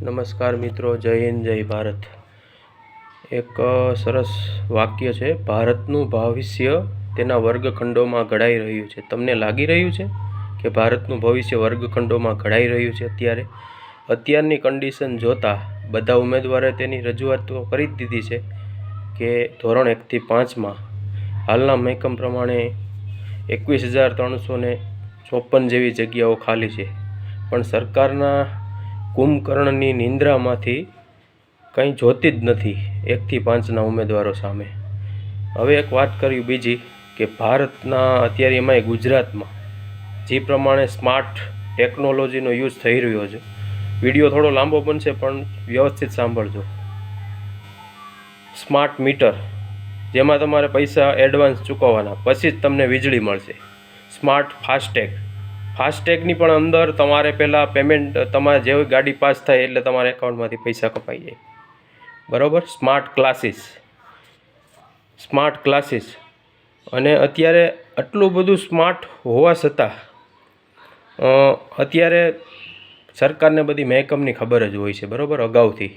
નમસ્કાર મિત્રો, જય હિન્દ, જય ભારત. એક સરસ વાક્ય છે, ભારતનું ભવિષ્ય તેના વર્ગખંડોમાં ઘડાઈ રહ્યું છે. તમને લાગી રહ્યું છે કે ભારતનું ભવિષ્ય વર્ગખંડોમાં ઘડાઈ રહ્યું છે અત્યારે? અત્યારની કન્ડિશન જોતા બધા ઉમેદવારે તેની રજૂઆત તો કરી જ દીધી છે કે ધોરણ એકથી પાંચમાં હાલના મહેકમ પ્રમાણે એકવીસ હજાર ત્રણસો ચોપન જેવી જગ્યાઓ ખાલી છે. પણ સરકારના કુંભકર્ણની નિંદ્રામાંથી કંઈ જોતી જ નથી એકથી પાંચના ઉમેદવારો સામે. હવે એક વાત કરી બીજી, કે ભારતના અત્યારે એમાંય ગુજરાતમાં જે પ્રમાણે સ્માર્ટ ટેકનોલોજીનો યુઝ થઈ રહ્યો છે. વીડિયો થોડો લાંબો બનશે, પણ વ્યવસ્થિત સાંભળજો. સ્માર્ટ મીટર, જેમાં તમારે પૈસા એડવાન્સ ચૂકવવાના, પછી જ તમને વીજળી મળશે. સ્માર્ટ ફાસ્ટેગ ફાસ્ટેગની પણ અંદર તમારે પહેલાં પેમેન્ટ તમારે જેવી ગાડી પાસ થાય એટલે તમારા એકાઉન્ટમાંથી પૈસા કપાઈ જાય. બરાબર? સ્માર્ટ ક્લાસીસ સ્માર્ટ ક્લાસીસ અને અત્યારે આટલું બધું સ્માર્ટ હોવા છતાં અત્યારે સરકારને બધી મહેકમની ખબર જ હોય છે, બરાબર? અગાઉથી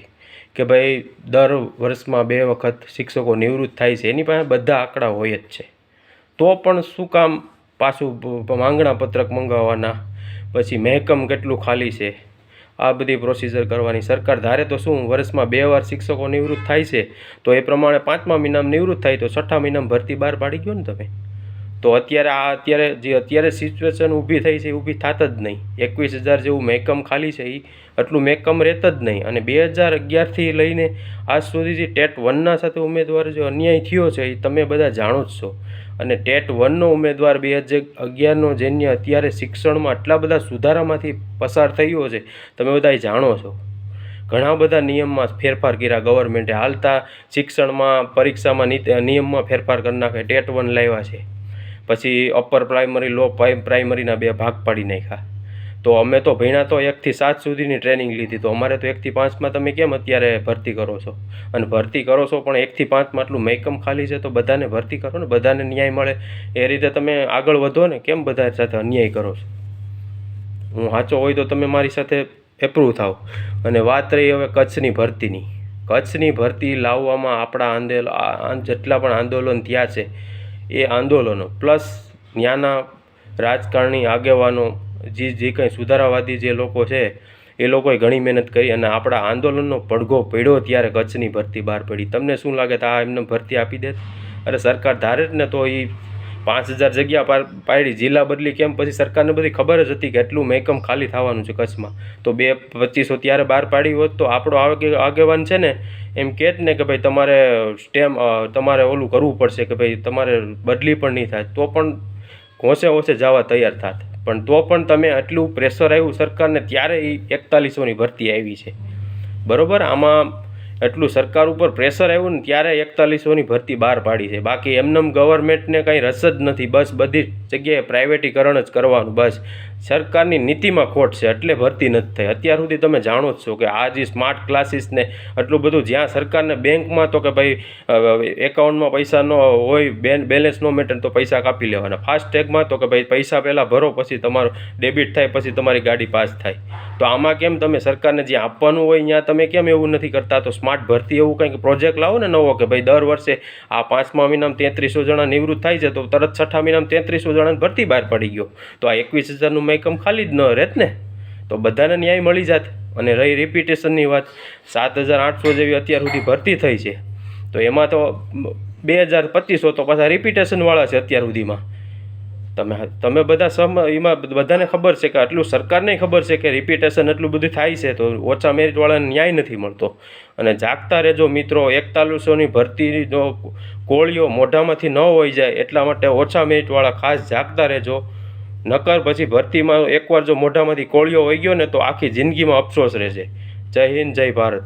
કે ભાઈ, દર વર્ષમાં બે વખત શિક્ષકો નિવૃત્ત થાય છે. એની પાસે બધા આંકડા હોય જ છે. તો પણ શું કામ પાછું માંગણા પત્રક મંગાવવાના. પછી મહેકમ કેટલું ખાલી છે? આ બધી પ્રોસિજર કરવાની. સરકાર ધારે તો શું, વર્ષમાં બે વાર શિક્ષકો નિવૃત્ત થાય છે, તો એ પ્રમાણે પાંચમા મહિનામાં નિવૃત્ત થાય, તો છઠ્ઠા મહિનામાં ભરતી બહાર પાડી ગયો ને તમે? તો અત્યારે આ અત્યારે જે અત્યારે સિચ્યુએશન ઊભી થઈ છે એ ઊભી થાત જ નહીં. એકવીસ હજાર જેવું મહેકમ ખાલી છે એ આટલું મહેકમ રહેત જ નહીં. અને બે હજાર અગિયારથી લઈને આજ સુધી જે ટેટ વનના સાથે ઉમેદવાર જે અન્યાય થયો છે એ તમે બધા જાણો જ છો. અને ટેટ વનનો ઉમેદવાર બે હજાર અગિયારનો જેને અત્યારે શિક્ષણમાં આટલા બધા સુધારામાંથી પસાર થયો છે, તમે બધા જાણો છો. ઘણા બધા નિયમમાં ફેરફાર કર્યા. ગવર્મેન્ટે હાલતા શિક્ષણમાં, પરીક્ષામાં નિયમમાં ફેરફાર કરી નાખે. ટેટ વન લાવ્યા છે. પછી અપર પ્રાઇમરી લો પ્રાઇમરીના બે ભાગ પાડી નાખ્યા. તો અમે તો ભણ્યા તો એકથી સાત સુધીની ટ્રેનિંગ લીધી. તો અમારે તો એકથી પાંચમાં તમે કેમ અત્યારે ભરતી કરો છો? અને ભરતી કરો છો પણ એકથી પાંચમાં આટલું મેકમ ખાલી છે તો બધાને ભરતી કરો ને, બધાને ન્યાય મળે. એ રીતે તમે આગળ વધો ને, કેમ બધા સાથે અન્યાય કરો છો? હું સાચો હોય તો તમે મારી સાથે એપ્રુવ થાવ અને વાત રહી હવે કચ્છની ભરતીની. કચ્છની ભરતી લાવવામાં આપણા આંદોલન જેટલા પણ આંદોલન થયા છે એ આંદોલનો. પ્લસ ત્યાંના રાજકારણી આગેવાનો જે જે કંઈ સુધારાવાદી જે લોકો છે, એ લોકોએ ઘણી મહેનત કરી અને આપણા આંદોલનનો પડઘો પડ્યો ત્યારે કચ્છની ભરતી બહાર પડી. તમને શું લાગે? તો આ એમને ભરતી આપી દે અરે સરકાર ધારે જ ને તો એ પાંચ હજાર જગ્યા પાર પાડી, જિલ્લા બદલી કેમ પછી સરકારને બધી ખબર જ હતી કે એટલું મહેકમ ખાલી થવાનું છે કચ્છમાં. તો બે પચીસો ત્યારે બહાર પાડી હોત તો આપણો આગે, આગેવાન છે ને એમ કહે જ ને કે ભાઈ તમારે સ્ટેમ તમારે ઓલું કરવું પડશે કે ભાઈ તમારે બદલી પણ નહીં થાય. તો પણ ઘોંસે ઓછે જવા તૈયાર થાત. પણ તો પણ તમે આટલું પ્રેશર આવ્યું સરકારને ત્યારે એ એકતાલીસોની ભરતી આવી છે. બરાબર? આમાં એટલું સરકાર ઉપર પ્રેશર આવ્યું ને ત્યારે એકતાલીસોની ભરતી બહાર પાડી છે. બાકી એમનેમ ગવર્મેન્ટને કાંઈ રસ જ નથી. બસ બધી જગ્યાએ પ્રાઇવેટીકરણ જ કરવાનું બસ. સરકારની નીતિમાં ખોટ છે, એટલે ભરતી નથી થઈ. અત્યાર સુધી તમે જાણો જ છો કે આ જે સ્માર્ટ ક્લાસીસને આટલું બધું, જ્યાં સરકારને બેંકમાં તો કે ભાઈ એકાઉન્ટમાં પૈસા ન હોય, બેન બેલેન્સ ન મેટર તો પૈસા કાપી લેવાના. ફાસ્ટેગમાં તો કે ભાઈ, પૈસા પહેલાં ભરો, પછી તમારું ડેબિટ થાય, પછી તમારી ગાડી પાસ થાય. તો આમાં કેમ તમે સરકારને જ્યાં આપવાનું હોય ત્યાં તમે કેમ એવું નથી કરતા? તો સ્માર્ટ ભરતી એવું કંઈક પ્રોજેક્ટ લાવો ને નવો કે ભાઈ, દર વર્ષે આ પાંચમા મહિનામાં તેત્રીસો જણા નિવૃત્ત થાય છે, તો તરત છઠ્ઠા મહિનામાં તેત્રીસો જણાની ભરતી બહાર પડી ગયો. તો આ એકવીસ હજારનું મહેકમ ખાલી જ ન રહેત ને, તો બધાને ન્યાય મળી જાત. અને રહી રિપીટેશનની વાત, સાત હજાર આઠસો જેવી અત્યાર સુધી ભરતી થઈ છે. તો એમાં તો બે હજાર પચીસો તો પાછા રિપીટેશનવાળા છે અત્યાર સુધીમાં. તમે તમે બધા સમ, એમાં બધાને ખબર છે કે આટલું સરકારને ખબર છે કે રિપીટેશન એટલું બધું થાય છે, તો ઓછા મેરિટવાળાને ન્યાય નથી મળતો. અને જાગતા રહેજો મિત્રો, એકતાલીસોની ભરતી જો કોળીઓ મોઢામાંથી ન હોઈ જાય, એટલા માટે ઓછા મેરિટવાળા ખાસ જાગતા રહેજો. નકર પછી ભરતીમાં એકવાર જો મોઢામાંથી કોળિયો હોઈ ગયો ને તો આખી જિંદગીમાં અફસોસ રહેશે. જય હિન્દ, જય ભારત.